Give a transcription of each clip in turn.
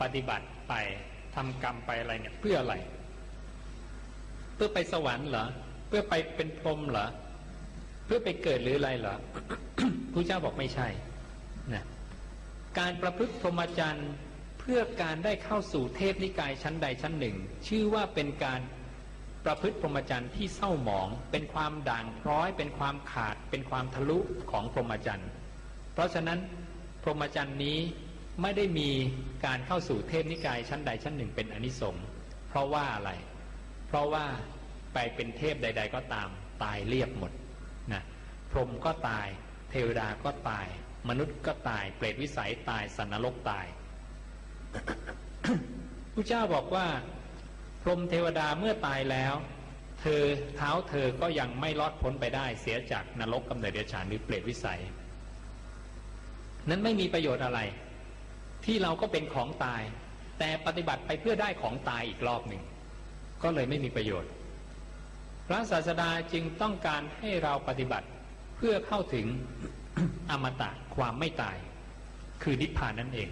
ปฏิบัติไปทำกรรมไปอะไรเนี่ยเพื่ออะไร เพื่อไปสวรรค์เหรอเพื่อไปเป็นพรหมเหรอเพื่อไปเกิดหรืออะไรเหรอพระเจ้าบอกไม่ใช่นะการประพฤติพรหมจรรย์เพื่อการได้เข้าสู่เทพนิกายชั้นใดชั้นหนึ่ง ชื่อว่าเป็นการประพฤติพรหมจรรย์ที่เศร้าหมอง เป็นความด่างพร้อย เป็นความขาด เป็นความทะลุของพรหมจรรย์ เพราะฉะนั้นพรหมจรรย์นี้ ไม่ได้มีการเข้าสู่เทพนิกายชั้นใดชั้นหนึ่งเป็นอนิสงส์เพราะว่าอะไร เพราะว่าไปเป็นเทพใด ๆ ก็ตามตายเรียบหมดนะพรหมก็ตาย เทวดาก็ตาย มนุษย์ก็ตาย เปรตวิสัยตายสันนรกตายพระเจ้าบอกว่า พรหมเทวดาเมื่อตายแล้ว เธอเท้าเธอก็ยังไม่รอดพ้นไปได้เสียจากนรกกำเนิดเดรัจฉานหรือเปรตวิสัย นั้นไม่มีประโยชน์อะไร ที่เราก็เป็นของตาย แต่ปฏิบัติไปเพื่อได้ของตายอีกรอบหนึ่ง ก็เลยไม่มีประโยชน์ พระศาสดาจึงต้องการให้เราปฏิบัติเพื่อเข้าถึงอมตะความไม่ตาย คือนิพพานนั่นเอง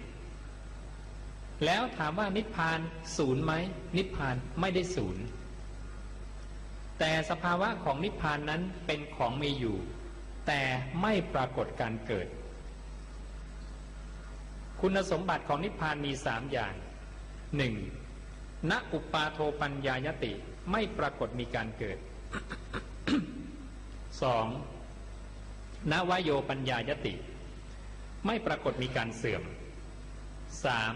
แล้วถามว่านิพพานศูนย์ไหมนิพพานไม่ได้ศูนย์แต่สภาวะของนิพพานนั้นเป็นของมีอยู่ แต่ไม่ปรากฏการเกิด คุณสมบัติของนิพพานมีสามอย่างหนึ่งณอุปาโทปัญญายติไม่ปรากฏมีการเกิดสองนวโยปัญญายติ ไม่ปรากฏมีการเสื่อมสาม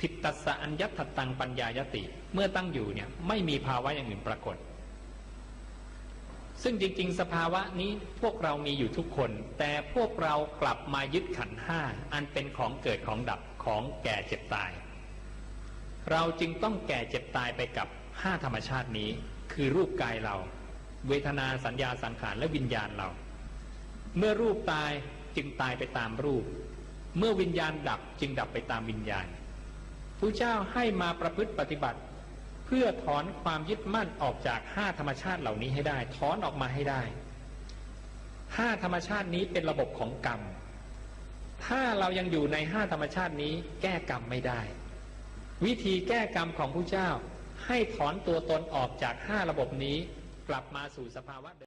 ทิตตสะอัญญตตังปัญญายติ เมื่อตั้งอยู่เนี่ยไม่มีภาวะอย่างอื่นปรากฏ ซึ่งจริง ๆ สภาวะนี้พวกเรามีอยู่ทุกคน แต่พวกเรากลับมายึดขันห้าอันเป็นของเกิดของดับของแก่เจ็บตาย เราจึงต้องแก่เจ็บตายไปกับห้าธรรมชาตินี้ คือรูปกายเรา เวทนาสัญญาสังขารและวิญญาณเรา เมื่อรูปตายจึงตายไปตามรูป เมื่อวิญญาณดับจึงดับไปตามวิญญาณพระเจ้าให้มาประพฤติปฏิบัติ พื่อถอนความยึดมั่นออกจากห้าธรรมชาติเหล่านี้ให้ได้ ถอนออกมาให้ได้ห้าธรรมชาตินี้เป็นระบบของกรรม ถ้าเรายังอยู่ในห้าธรรมชาตินี้แก้กรรมไม่ได้ วิธีแก้กรรมของผู้เจ้า ให้ถอนตัวตนออกจากห้าระบบนี้กลับมาสู่สภาวะเดิม